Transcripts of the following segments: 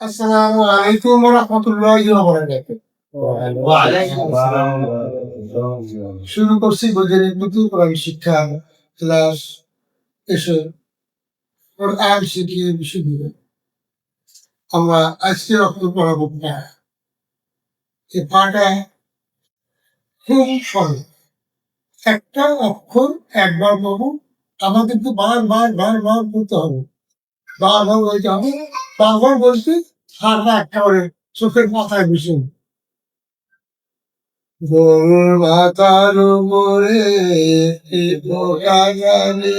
আসসালামু আলাইকুম ওয়া রাহমাতুল্লাহি ওয়া বারাকাতুহু শুরু করছি বৈজ্ঞানিক নতুন কোরআন শিক্ষা ক্লাস এসে কোরআন শিখিয়ে বিশ্ববিদ্যালয় আমরা আজকে অক্ষর পড়াবো এই পাটা খুব সহজ। একটা অক্ষর একবার পাবো বার বার বার বার বলতে হবে। বারবার বলতে হবে বারবার বলছি সারটা করে চোখের মাথায় বসে গরুর মাথার একটি পোকা জানে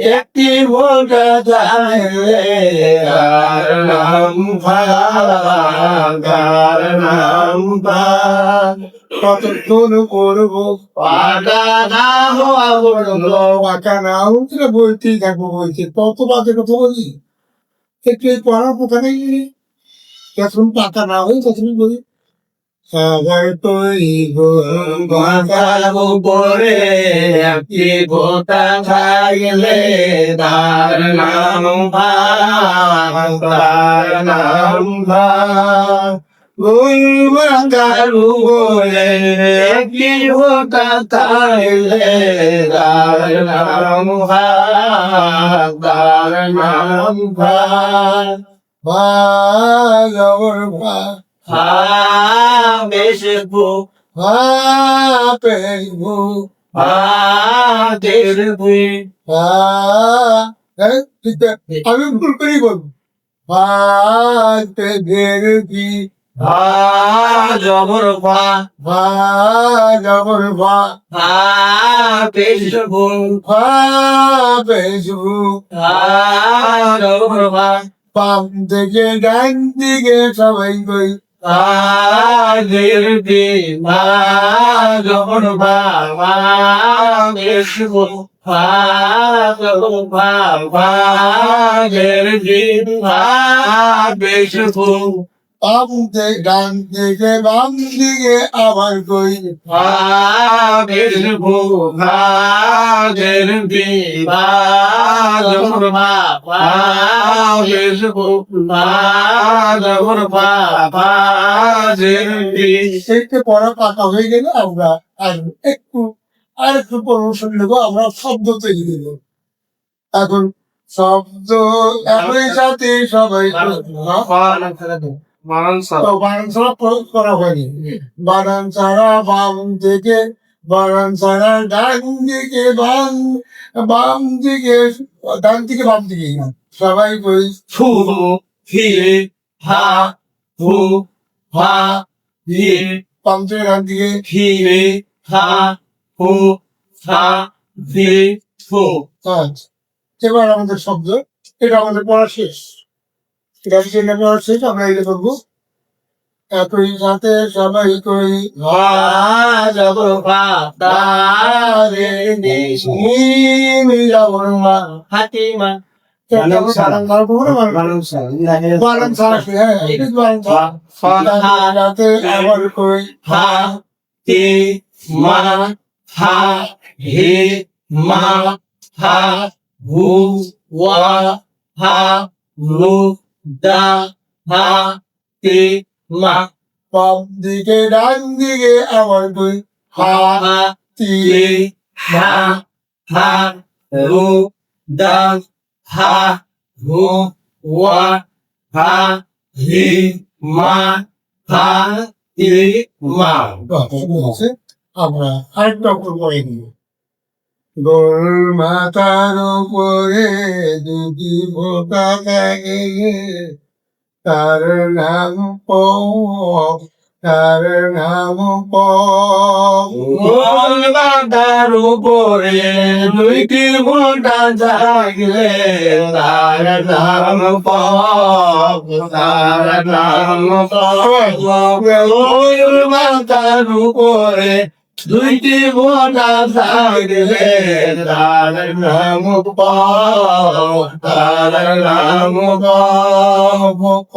একটি তার নাম নাম না হওয়া বড় পাকা না বইতেই থাকব বইতে। তত বাজে কথা বলি একটু পড়ার কথা নেই। পাকা না হয় তখন বলি। সবাই তো মাথার উপরে একটি গোটা খাইলে তার নাম তার নাম মাথার উপরে একটি গোটা খাইলে তার নাম তার নাম ভা বুক ভা হ্যাঁ ঠিক আছে আমি ভুল করি বলব। ভা পেগের কি হা জবর পা ভা জবর ভা ভা জবর বাম থেকে ডান দিকে সবাই কই হা দের দি মা জবর পা মা বেশ বুক হা জবর পা মা দের দি মা বেশ বুক বাম থেকে ডান দিকে বাম দিকে আবার কই? বেশ বুক হা দের দি মা জবর পা মা দি সেইটা পড়া পাকা হয়ে গেলে আমরা আর একটু আর একটু প্রমোশন নেব আমরা শব্দ তৈরি দেব এখন শব্দ একই সাথে সবাই তো বানান ছাড়া প্রয়োগ করা হয়নি। বানান ছাড়া বাম থেকে বানান ছাড়া ডান দিকে বাম বাম দিকে ডান দিকে বাম দিকে। সবাই কই ফু হি হা ফু হা হি বাম থেকে ডান দিকে হি হা ফু হা হি ফু। কাজ এবার আমাদের শব্দ এটা আমাদের পড়া শেষ। জন্য পড়া শেষ আমরা এটা করব একই সাথে সবাই রে মা হাতিমা মা হা হি ওয়া হা লু দা হা তি মা। বাম দিকে ডান দিকে আবার কই হা হা তি হা হা লু দা হা হু ওয়া হা হি মা হা তি মা। আমরা আরেকটা অক্ষর পড়ে নিই গরুর মাথার উপরে যদি বোকা থাকে তার নাম প তার নাম গোল বাঁধার উপরে দুইটি মোটা জাগলে তার নাম পপ তার নাম পপ গোল বাঁধার উপরে দুইটি মোটা থাকলে তার নাম পাও তার নাম পাও ক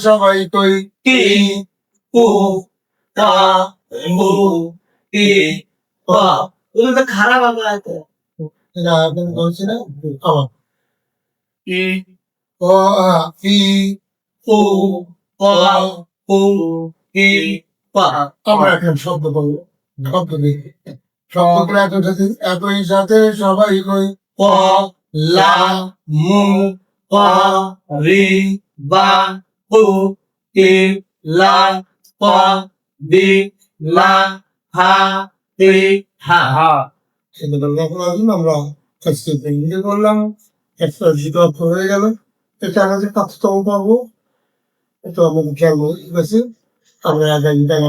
সবাই কই কি উ তা মু ই পা ওগুলো তো খারাপ আবার আছে এটা আপনি বলছি না আমার ক আ ই উ পা উ ই পা আমরা এখন শব্দ বলব শব্দ দিই একই সাথে সবাই কই প লা মু পা রি বা উ ই লা পা দি লা হা তি হা এখন আমরা কাজটি ভেঙে করলাম একটা হয়ে গেল এটা আমাদের কাজটাও পাবো? এটা আমাদের খেয়াল ঠিক আছে। আমরা আগামী টাকা